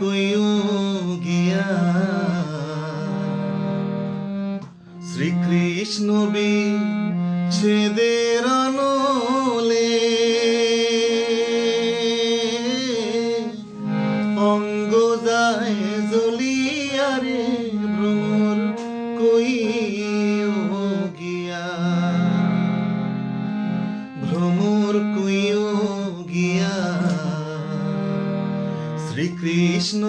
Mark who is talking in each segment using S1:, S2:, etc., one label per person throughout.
S1: কুয়ু শ্রীকৃষ্ণ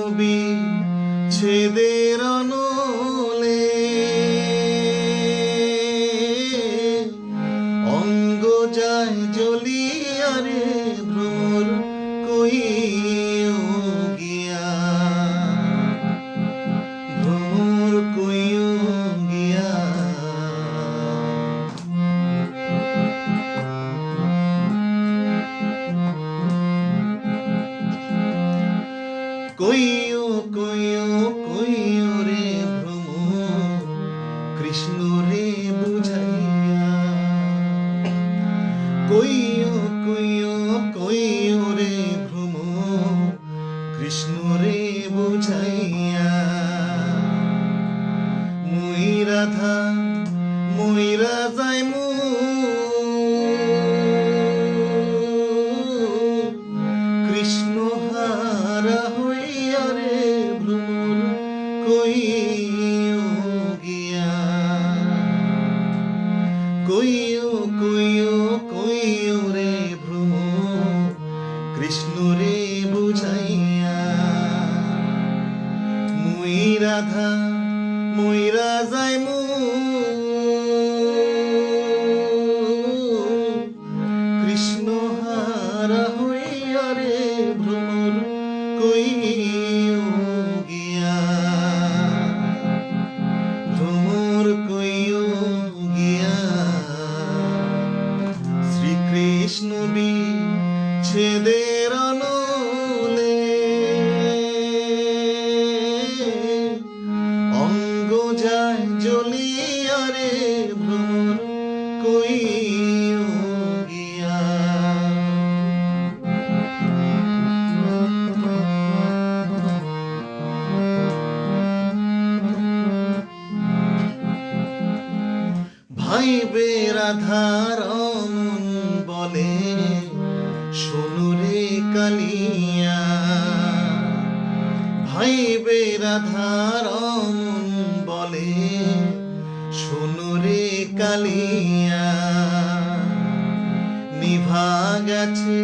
S1: কইও কইও কইও রে ভ্রম কৃষ্ণ রে বুঝাইয়া। কইও কইও কইও রে ভ্রম কৃষ্ণ রে বুঝাইয়া। মুই রাধা মইরা যাই মু মুই রাধা মইরা যাই মু। কৃষ্ণ হারা হইয়া রে ভ্রমর কইও গিয়া গিয়া বি ছেদের নলে কইও গিয়া ভাই বে রাধার বলে, শোনো রে কালিয়া। ভাই বে রাধার বলে, শোনো রে কালিয়া। নিভা গেছে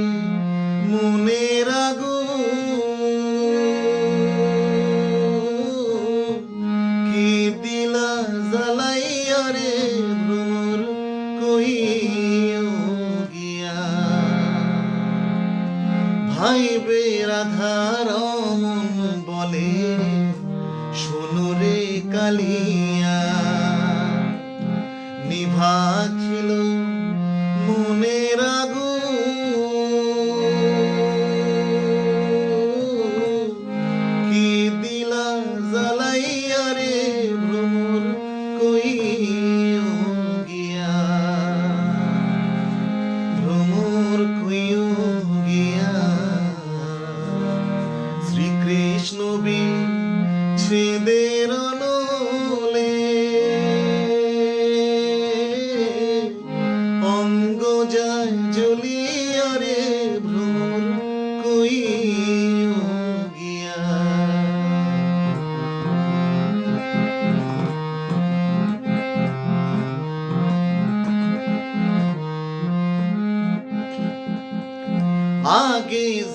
S1: মনের আগুন। কি দিলা জ্বালাইয়া রে ভ্রমর কইও গিয়া। ভাই বে রাধার মন বলে, শোনো রে কালিয়া নিভাছিল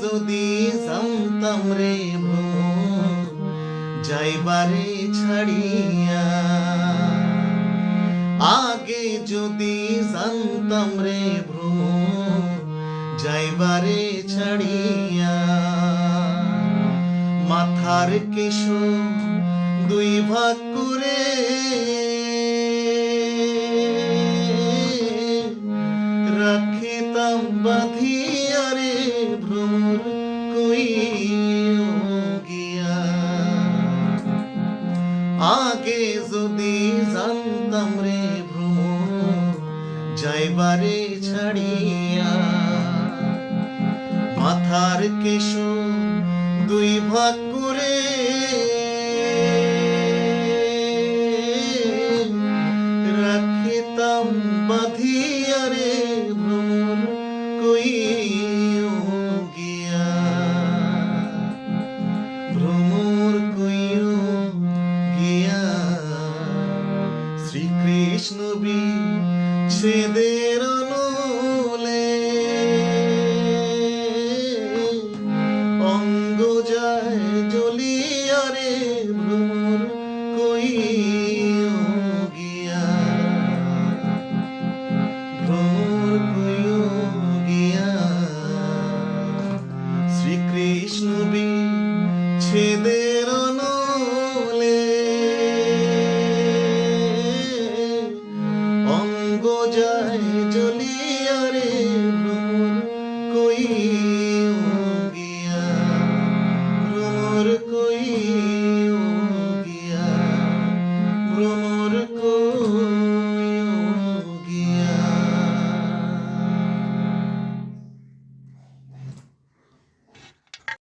S1: যদি জানতাম রে যাইবারে ছাড়িয়া। আগে যদি জানতাম রে ভ্রম যাইবারে ছাড়িয়া। মাথার কেশ যদি জানতাম রে ভ্রমণ যাইবারে ছাড়িয়া। মাথার কেশ দুই ভাগ করে